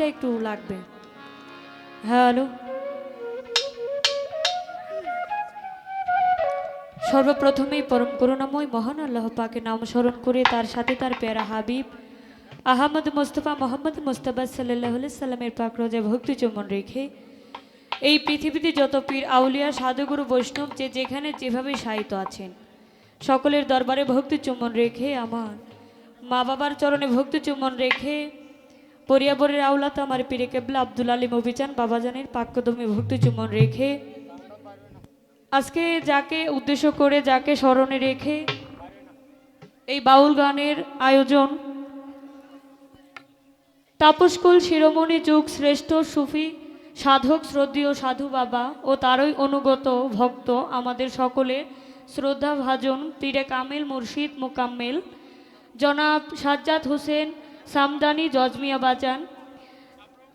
বাঁশিটা একটু লাগবে। হ্যালো সর্বপ্রথমেই পরম করুণাময় মহান আল্লাহ পাকে নাম স্মরণ করে তার সাথে তার পেয়ারা হাবিব, আহমদ মোস্তফা, মোহাম্মদ মোস্তফা সাল্লাহ সাল্লামের পাক রোজা ভক্তি চুম্বন রেখে এই পৃথিবীতে যত পীর, আউলিয়া, সাধুগুরু, বৈষ্ণব যে যেখানে যেভাবে সাহিত্য আছেন, সকলের দরবারে ভক্তি চুম্বন রেখে আমার মা বাবার চরণে ভক্তি চুম্বন রেখে পরিয়াবরের আওলাত আমার পীরে কেবলা আব্দুল আলী মবিচান বাবাজানের পাক্যদমে ভক্তি চুম্বন রেখে। আজকে যাকে উদ্দেশ্য করে, যাকে স্মরণে রেখে এই বাউল গানের আয়োজন, তাপসকুল শিরোমণি যুগ শ্রেষ্ঠ সুফি, সাধক, শ্রদ্ধীয় সাধু বাবা ও তারই অনুগত ভক্ত আমাদের সকলের শ্রদ্ধা ভাজন পীরে কামেল মুর্শিদ মোকাম্মেল। জনাব সাজ্জাদ হোসেন সামদানি জজমিয়া বাজান।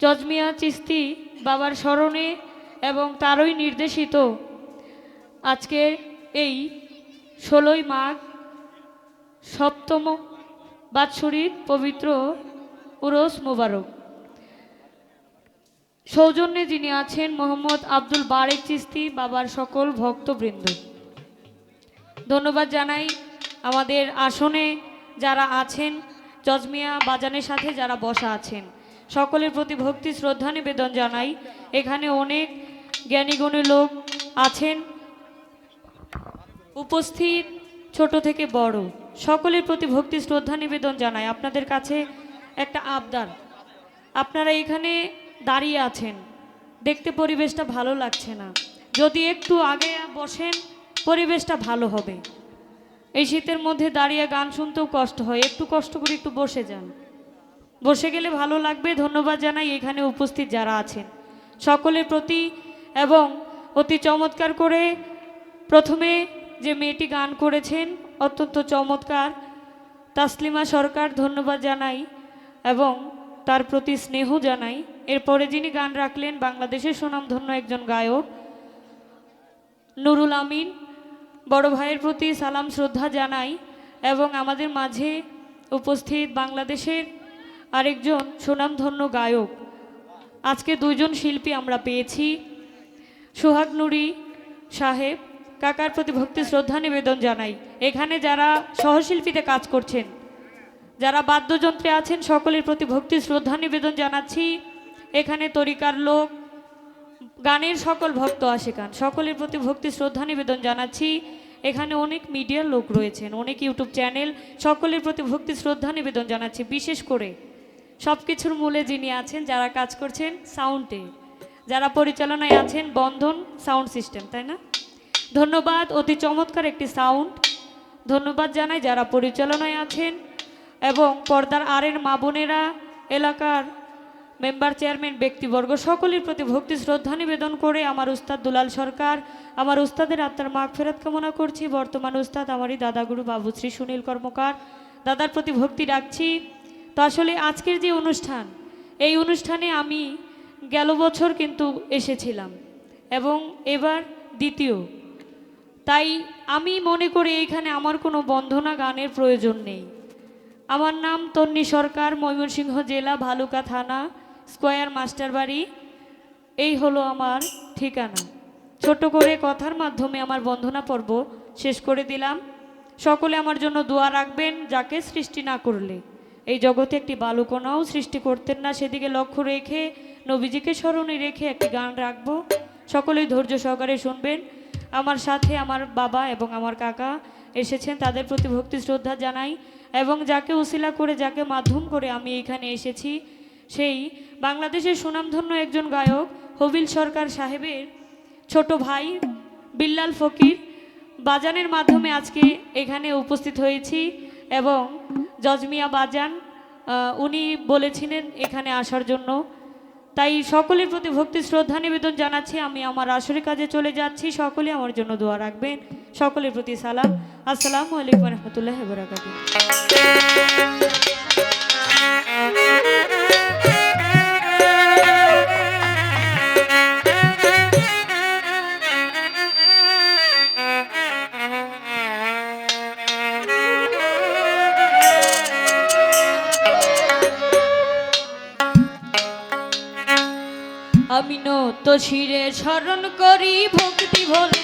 জজমিয়া চিস্তি বাবার স্মরণে এবং তারই নির্দেশিত আজকে এই ষোলোই মাঘ সপ্তম বাৎসরিক পবিত্র উরস মোবারক। সৌজন্যে যিনি আছেন মোহাম্মদ আব্দুল বারেক চিস্তি বাবার সকল ভক্তবৃন্দ। ধন্যবাদ জানাই আমাদের আসনে যারা আছেন জজমিয়া বাজানের সাথে যারা বসা আছেন, সকলের প্রতি ভক্তি, শ্রদ্ধা নিবেদন জানাই। এখানে অনেক জ্ঞানীগুণী লোক আছেন। উপস্থিত ছোট থেকে বড়, সকলের প্রতি ভক্তি, শ্রদ্ধা নিবেদন জানাই। আপনাদের কাছে একটা আবদার। আপনারা এখানে দাঁড়িয়ে আছেন। দেখতে পরিবেশটা ভালো লাগছে না। যদি একটু আগে বসেন, পরিবেশটা ভালো হবে। এই শীতের মধ্যে দাঁড়িয়ে গান শুনতেও কষ্ট হয়। একটু কষ্ট করে একটু বসে যান। বসে গেলে ভালো লাগবে। ধন্যবাদ জানাই এখানে উপস্থিত যারা আছেন। সকলের প্রতি এবং অতি চমৎকার করে প্রথমে যে মেয়েটি গান করেছেন, অত্যন্ত চমৎকার। তাসলিমা সরকার, ধন্যবাদ জানাই এবং তার প্রতি স্নেহ জানাই। এরপরে যিনি গান রাখলেন, বাংলাদেশের সুনামধন্য একজন গায়ক, নুরুল আমিন। বড় ভাইয়ের প্রতি সালাম, শ্রদ্ধা জানাই এবং আমাদের মাঝে উপস্থিত বাংলাদেশের আরেকজন সুনামধন্য গায়ক। আজকে দুইজন শিল্পী আমরা পেয়েছি। সোহাগ নুরি সাহেব, কাকার প্রতি ভক্তি, শ্রদ্ধা নিবেদন জানাই। এখানে যারা সহশিল্পীতে কাজ করছেন, যারা বাদ্যযন্ত্রে আছেন, সকলের প্রতি ভক্তি, শ্রদ্ধা নিবেদন জানাচ্ছি। এখানে তরিকার লোক গানের সকল ভক্ত আশেকান। সকলের প্রতি ভক্তি, শ্রদ্ধা নিবেদন জানাচ্ছি। এখানে অনেক মিডিয়ার লোক রয়েছেন, অনেক ইউটিউব চ্যানেল সকলের প্রতি ভক্তি, শ্রদ্ধা নিবেদন জানাচ্ছি। বিশেষ করে সব কিছুর মূলে যিনি আছেন, যারা কাজ করছেন সাউন্ডে যারা পরিচালনায় আছেন, বন্ধন সাউন্ড সিস্টেম তাই না? ধন্যবাদ, অতি চমৎকার একটি সাউন্ড ধন্যবাদ জানাই যারা পরিচালনায় আছেন এবং পর্দার আরের মা বোনেরা এলাকার মেম্বার, চেয়ারম্যান, ব্যক্তিবর্গ সকলের প্রতি ভক্তি, শ্রদ্ধা নিবেদন করে আমার উস্তাদ দুলাল সরকার, আমার উস্তাদের আত্মার মাগ ফেরত কামনা করছি। বর্তমান উস্তাদ আমারই দাদাগুরু বাবুশ্রী সুনীল কর্মকার। দাদার প্রতি ভক্তি রাখছি। তো আসলে আজকের যে অনুষ্ঠান, এই অনুষ্ঠানে আমি গেল বছর কিন্তু এসেছিলাম এবং এবার দ্বিতীয়। তাই আমি মনে করি এইখানে আমার কোনো বন্ধনা গানের প্রয়োজন নেই। আমার নাম তন্নি সরকার, ময়মনসিংহ জেলা, ভালুকা থানা। স্কোয়ার মাস্টার বাড়ি, এই হলো আমার ঠিকানা। ছোট করে কথার মাধ্যমে আমার বন্ধনা পর্ব শেষ করে দিলাম। সকলে আমার জন্য দোয়া রাখবেন যাকে সৃষ্টি না করলে। এই জগতে একটি বালুকণাও সৃষ্টি করতেন না। সেদিকে লক্ষ্য রেখে, নবীজিকে স্মরণে রেখে একটি গান রাখব। সকলেই ধৈর্য সহকারে শুনবেন। আমার সাথে আমার বাবা এবং আমার কাকা এসেছেন, তাদের প্রতি ভক্তি শ্রদ্ধা জানাই। এবং যাকে উসিলা করে, যাকে মাধ্যম করে আমি এখানে এসেছি সেই বাংলাদেশের সুনামধন্য একজন গায়ক হবিল সরকার সাহেবের ছোট ভাই বিল্লাল ফকির বাজানের মাধ্যমে আজকে এখানে উপস্থিত হয়েছি এবং জজমিয়া বাজান উনি বলেছিলেন এখানে আসার জন্য। তাই সকলের প্রতি ভক্তি, শ্রদ্ধা নিবেদন জানাচ্ছি। আমি আমার আসরে কাজে চলে যাচ্ছি। সকলে আমার জন্য দোয়া রাখবেন। সকলের প্রতি সালাম। আসসালামু আলাইকুম রহমতুল্লাহ বরাকাতুহ। নত শিরে স্মরণ করি ভক্তি বলে